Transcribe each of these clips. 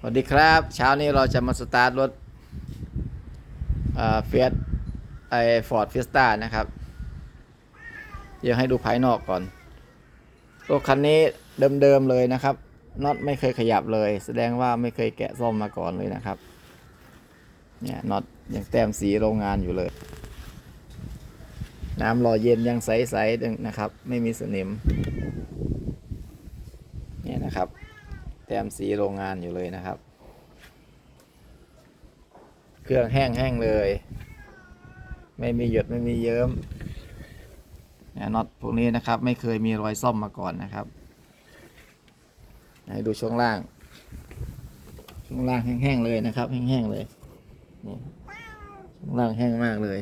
สวัสดีครับ เช้านี้เราจะมาสตาร์ทรถเฟียสไอฟอร์ดฟิสต้านะครับ เดี๋ยวให้ดูภายนอกก่อนรถคันนี้เดิมๆเลยนะครับน็อตไม่เคยขยับเลย แสดงว่าไม่เคยแกะซ่อมมาก่อนเลยนะครับเนี่ยน็อตยังแต้มสีโรงงานอยู่เลย น้ำหล่อเย็นยังใสๆนะครับ ไม่มีสนิมเนี่ยนะครับ แต้มสีโรงงานอยู่เลยนะครับ เครื่องแห้งๆเลย ไม่มีหยดไม่มีเยิ้มเนี่ยน็อตพวกนี้นะครับ ไม่เคยมีรอยซ่อมมาก่อนนะครับให้ดูช่วงล่าง ช่วงล่างแห้งๆเลยนะครับ แห้งๆเลยนี่ช่วงล่างแห้งมากเลย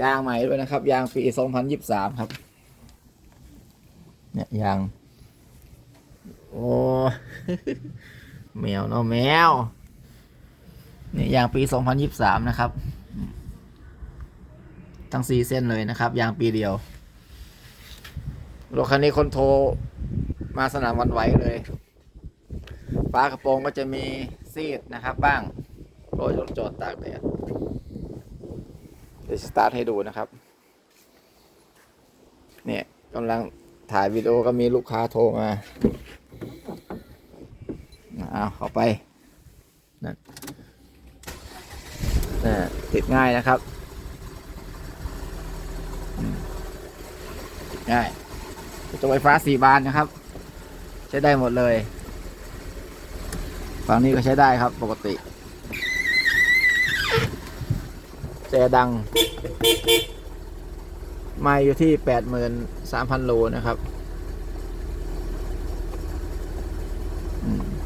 ยางใหม่ด้วยนะครับ ยางปี 2023 ครับ เนี่ยยาง โอ้แมวเนาะแมวนี่ยางปี 2023 นะครับ ทั้งสี่เส้นเลยนะครับ ยางปีเดียวรถคันนี้คนโทรมาสนามวันไหวเลยฝากระโปรงก็จะมีซีดนะครับ บ้างโรยรถจอดตากแดดเดี๋ยวสตาร์ทให้ดูนะครับ เนี่ยกำลังถ่ายวิดีโอก็มีลูกค้าโทรมา เอาเข้าไปนั่นน่ะติดง่ายนะครับติดง่ายตัวไฟฟ้าสี่บานนะครับ ใช้ได้หมดเลยฝั่งนี้ก็ใช้ได้ครับ ปกติแต่ดัง ไม่อยู่ที่แปดหมื่นสามพันโลนะครับ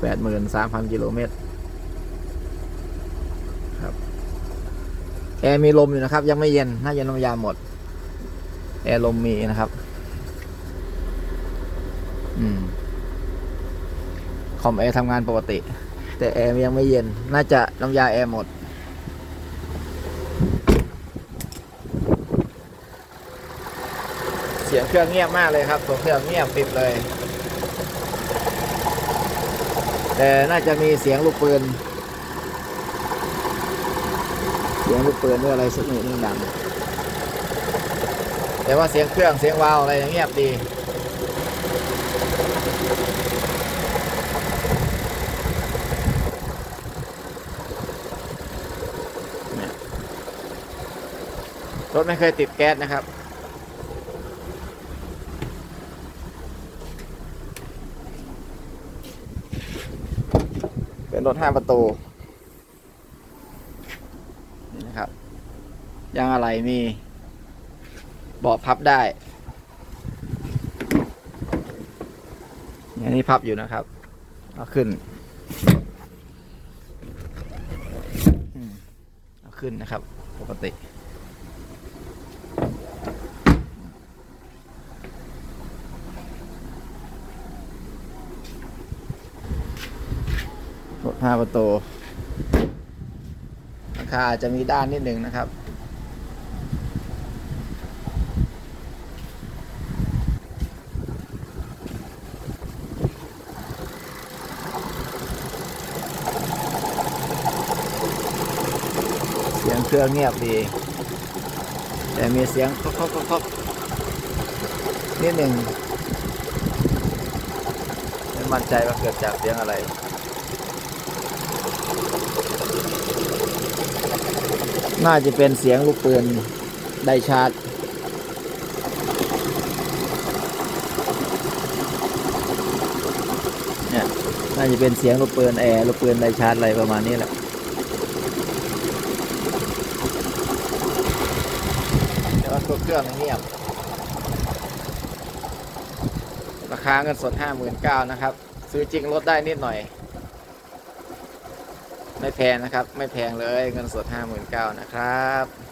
แปดหมื่นสามพันกิโลเมตรครับแอร์มีลมอยู่นะครับ ยังไม่เย็นน่าจะน้ำยาหมด แอร์ลมมีนะครับ อืมคอมแอร์ทำงานปกติ แต่แอร์ยังไม่เย็น น่าจะน้ำยาแอร์หมดเสียงเครื่องเงียบมากเลยครับตัวเครื่องเงียบปิดเลย แต่น่าจะมีเสียงลูกปืน เสียงลูกปืนหรืออะไรสักหนึ่งนึงดังแต่ว่าเสียงเครื่องเสียงวาวอะไรเงียบดีรถไม่เคยติดแก๊สนะครับ เป็น รถห้าประตูนี่นะครับยางอะไรมีเบาะพับได้อย่างนี้พับอยู่นะครับ เอาขึ้น เอาขึ้นนะครับ ปกติ รถห้าประตูราคาจะมีด้านนิดหนึ่งนะครับ เสียงเครื่องเงียบดี แต่มีเสียงคอกๆๆนิดหนึ่งไม่มั่นใจว่าเกิดจากเสียงอะไร น่าจะเป็นเสียงลูกปืนได้ชาร์จ เนี่ย น่าจะเป็นเสียงลูกปืนแอร์ลูกปืนได้ชาร์จอะไรประมาณนี้แหละแต่ว่าตัวเครื่องเงียบ ราคาเงินสด 59,000นะครับ ซื้อจริงลดได้นิดหน่อย ไม่แพงนะครับ ไม่แพงเลยเงินสด 59,000นะครับ